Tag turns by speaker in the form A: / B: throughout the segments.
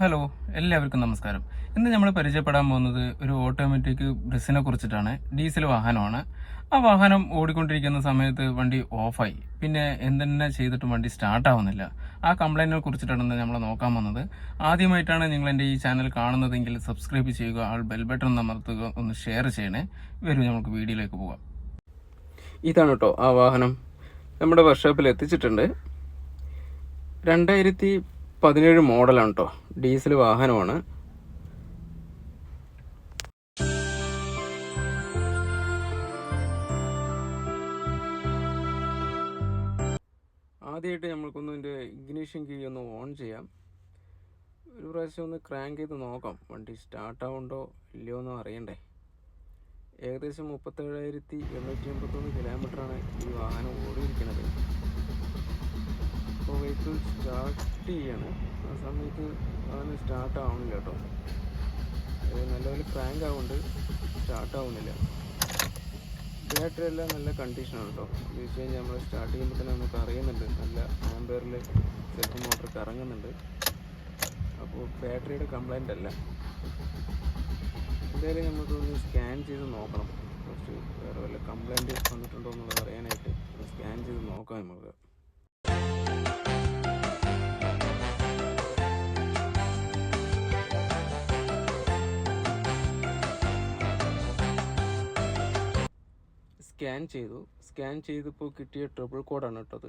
A: Hello എല്ലാവർക്കും നമസ്കാരം. ഇന്ന് നമ്മൾ പരിചയപ്പെടാൻ പോകുന്നത് ഒരു ഓട്ടോമാറ്റിക് ബസ്സിനെ കുറിച്ചിട്ടാണ്. ഡീസൽ വാഹനമാണ്. ആ വാഹനം ഓടിക്കൊണ്ടിരിക്കുന്ന സമയത്ത് വണ്ടി ഓഫായി. പിന്നെ എന്തെന്നെ ചെയ്തിട്ടും വണ്ടി സ്റ്റാർട്ട് ആവുന്നില്ല. ആ കംപ്ലൈന്റിനെ കുറിച്ചിട്ടാണ് നമ്മൾ നോക്കാൻ വന്നത്. ആദ്യമായിട്ടാണ് നിങ്ങൾ എന്റെ ഈ ചാനൽ കാണുന്നതെങ്കിൽ സബ്സ്ക്രൈബ് ചെയ്യുക ആൾ ബെൽ ബട്ടൺ അമർത്തുക ഒന്ന് ഷെയർ ചെയ്യണേ. വരും നമുക്ക് വീഡിയോയിലേക്ക് പോകാം. ഇതാണ് കേട്ടോ ആ വാഹനം. നമ്മുടെ വർക്ക്ഷോപ്പിൽ എത്തിച്ചിട്ടുണ്ട്. രണ്ടായിരത്തി പതിനേഴ് മോഡലാണ് കേട്ടോ ഡീസൽ വാഹനമാണ്. ആദ്യമായിട്ട് നമ്മൾക്കൊന്ന് ഇതിന്റെ ഇഗ്നീഷൻ കീ ഒന്ന് ഓൺ ചെയ്യാം. ഒരു പ്രാവശ്യം ഒന്ന് ക്രാങ്ക് ചെയ്ത് നോക്കാം. വണ്ടി സ്റ്റാർട്ട് ആവുണ്ടോ ഇല്ലയോ എന്ന് അറിയണ്ടേ. ഏകദേശം മുപ്പത്തേഴായിരത്തി എണ്ണൂറ്റി എൺപത്തൊന്ന് കിലോമീറ്ററാണ് ഈ വാഹനം ഓടിയിരിക്കുന്നത് വെഹിക്കിൾ സ്റ്റാർട്ട് ചെയ്യാണ്. ആ സമയത്ത് അതിന് സ്റ്റാർട്ട് ആവുന്നില്ല കേട്ടോ. നല്ലപോലെ ക്രാങ്ക് ആവുന്നുണ്ട് സ്റ്റാർട്ട് ആവുന്നില്ല ബാറ്ററി എല്ലാം നല്ല കണ്ടീഷനാണ് കേട്ടോ. എന്ന് വെച്ച് കഴിഞ്ഞാൽ നമ്മൾ സ്റ്റാർട്ട് ചെയ്യുമ്പോൾ തന്നെ നമുക്ക് അറിയുന്നുണ്ട്. നല്ല ആംബിയറിൽ സെൽഫ് മോട്ടർ കറങ്ങുന്നുണ്ട് അപ്പോൾ ബാറ്ററിയുടെ കംപ്ലൈന്റ് അല്ല. എന്തായാലും നമുക്കൊന്ന് സ്കാൻ ചെയ്ത് നോക്കണം. കുറച്ച് വേറെ വല്ല കംപ്ലൈന്റ് വന്നിട്ടുണ്ടോ എന്നുള്ളത് അറിയാനായിട്ട് സ്കാൻ ചെയ്ത് നോക്കാം നമുക്ക്. സ്കാൻ ചെയ്തു. സ്കാൻ ചെയ്തപ്പോൾ കിട്ടിയ ട്രിപ്പിൾ കോഡാണ് കേട്ടത്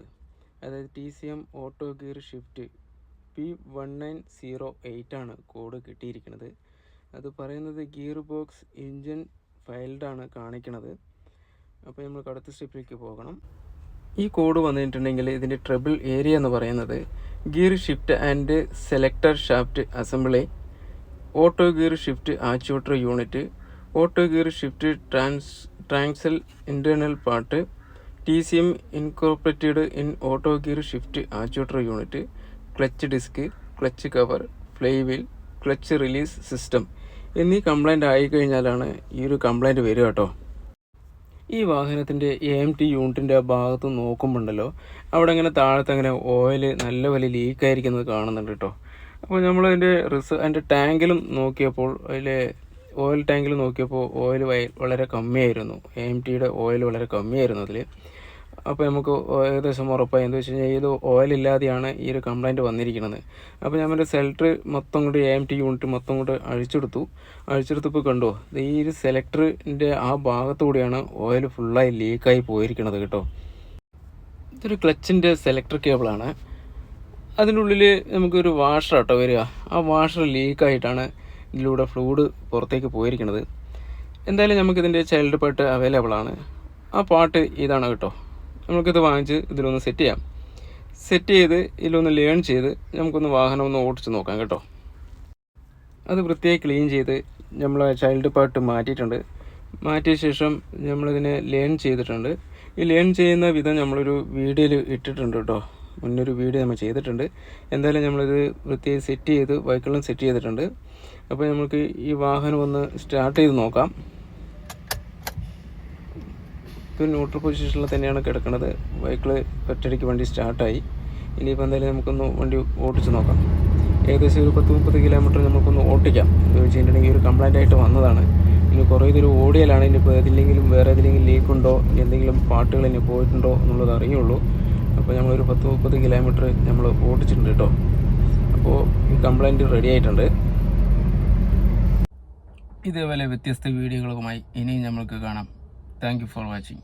A: അതായത് T C M auto gear shift P one nine zero eight ആണ് കോഡ് കിട്ടിയിരിക്കുന്നത്. അത് പറയുന്നത് ഗിയർ ബോക്സ് ഇഞ്ചൻ ഫയൽഡാണ് കാണിക്കുന്നത് അപ്പോൾ നമ്മൾ അടുത്ത സ്റ്റെപ്പിലേക്ക് പോകണം. ഈ കോഡ് വന്നിട്ടുണ്ടെങ്കിൽ ഇതിന്റെ ട്രിബിൾ ഏരിയ എന്ന് പറയുന്നത് gear shift and selector shaft assembly auto gear shift actuator unit auto gear shift trans transaxle internal part T C M incorporated in auto gear shift actuator unit clutch disc clutch cover flywheel clutch release system എന്നീ complaint ആയിക്കഴിഞ്ഞാലാണ് ഈ ഒരു complaint വരിക കേട്ടോ. ഈ വാഹനത്തിന്റെ A M T യൂണിറ്റിന്റെ ഭാഗത്ത് നോക്കുമ്പോണ്ടല്ലോ അവിടെ ഇങ്ങനെ താഴത്ത് അങ്ങനെ ഓയിൽ നല്ല വലിയ ലീക്കായിരിക്കുന്നത് കാണുന്നുണ്ട് കേട്ടോ. അപ്പോൾ നമ്മളതിന്റെ റിസ് അതിന്റെ ടാങ്കിലും നോക്കിയപ്പോൾ അതിലെ ഓയിൽ ടാങ്കിൽ നോക്കിയപ്പോൾ ഓയിൽ വളരെ കമ്മിയായിരുന്നു. എ എം ടിയുടെ ഓയിൽ വളരെ കമ്മിയായിരുന്നു അതിൽ അപ്പോൾ നമുക്ക് ഏകദേശം ഉറപ്പായി. എന്താ വെച്ച് കഴിഞ്ഞാൽ ഇത് ഓയിൽ ഇല്ലാതെയാണ് ഈ ഒരു കംപ്ലൈന്റ് വന്നിരിക്കുന്നത്. അപ്പോൾ ഞാൻ എന്റെ സെലക്ടർ മൊത്തം കൂടി എ എം ടി യൂണിറ്റ് മൊത്തം കൂടി അഴിച്ചെടുത്തു. അഴിച്ചെടുത്തപ്പോൾ കണ്ടോ ഈ ഒരു സെലക്ടറിന്റെ ആ ഭാഗത്തുകൂടിയാണ് ഓയിൽ ഫുള്ളായി ലീക്കായി പോയിരിക്കുന്നത് കേട്ടോ. ഇതൊരു ക്ലച്ചിന്റെ സെലക്ടർ കേബിളാണ് അതിന്റെ ഉള്ളിൽ നമുക്കൊരു വാഷർ കേട്ടോ വരിക. ആ വാഷർ ലീക്കായിട്ടാണ് ഇതിലൂടെ ഫ്ലൂഡ് പുറത്തേക്ക് പോയിരിക്കുന്നത്. എന്തായാലും നമുക്കിതിന്റെ ചൈൽഡ് പാട്ട് അവൈലബിൾ ആണ്. ആ പാട്ട് ഇതാണ് കേട്ടോ. നമുക്കിത് വാങ്ങിച്ച് ഇതിലൊന്ന് സെറ്റ് ചെയ്യാം. സെറ്റ് ചെയ്ത് ഇതിലൊന്ന് ലേൺ ചെയ്ത് നമുക്കൊന്ന് വാഹനം ഒന്ന് ഓടിച്ച് നോക്കാം കേട്ടോ. അത് വൃത്തിയായി ക്ലീൻ ചെയ്ത് നമ്മൾ ചൈൽഡ് പാർട്ട് മാറ്റിയിട്ടുണ്ട്. മാറ്റിയ ശേഷം നമ്മളിതിനെ ലേൺ ചെയ്തിട്ടുണ്ട്. ഈ ലേൺ ചെയ്യുന്ന വിധം നമ്മളൊരു വീഡിയോയിൽ ഇട്ടിട്ടുണ്ട് കേട്ടോ. മുന്നൊരു വീഡിയോ നമ്മൾ ചെയ്തിട്ടുണ്ട്. എന്തായാലും നമ്മളിത് വൃത്തിയായി സെറ്റ് ചെയ്ത് ബൈക്കുകളും സെറ്റ് ചെയ്തിട്ടുണ്ട്. അപ്പോൾ നമുക്ക് ഈ വാഹനം ഒന്ന് സ്റ്റാർട്ട് ചെയ്ത് നോക്കാം. ഇത് ന്യൂട്രൽ പൊസിഷനിൽ തന്നെയാണ് കിടക്കുന്നത്. ബൈക്കിൾ ഒറ്റയടിക്ക് വണ്ടി സ്റ്റാർട്ടായി ഇനിയിപ്പോൾ എന്തായാലും നമുക്കൊന്ന് വണ്ടി ഓടിച്ച് നോക്കാം. ഏകദേശം ഒരു പത്ത് മുപ്പത് കിലോമീറ്റർ നമുക്കൊന്ന് ഓട്ടിക്കാം. എന്ന് വെച്ചിട്ടുണ്ടെങ്കിൽ ഒരു കംപ്ലൈന്റ് ആയിട്ട് വന്നതാണ്. ഇനി കുറേ ഇതൊരു ഓടിയാലാണ് ഇനിയിപ്പോൾ ഇതില്ലെങ്കിലും വേറെ ഏതെങ്കിലും ലീക്കുണ്ടോ എന്തെങ്കിലും പാട്ടുകൾ ഇനി പോയിട്ടുണ്ടോ എന്നുള്ളത് അറിയുള്ളൂ. അപ്പോൾ നമ്മളൊരു പത്ത് മുപ്പത് കിലോമീറ്റർ നമ്മൾ ഓടിച്ചിട്ടുണ്ട് കേട്ടോ. അപ്പോൾ ഈ കംപ്ലൈന്റ് റെഡി ആയിട്ടുണ്ട്. ഇതേപോലെ വ്യത്യസ്ത വീഡിയോകളുമായി ഇനിയും നമ്മൾക്ക് കാണാം. Thank for watching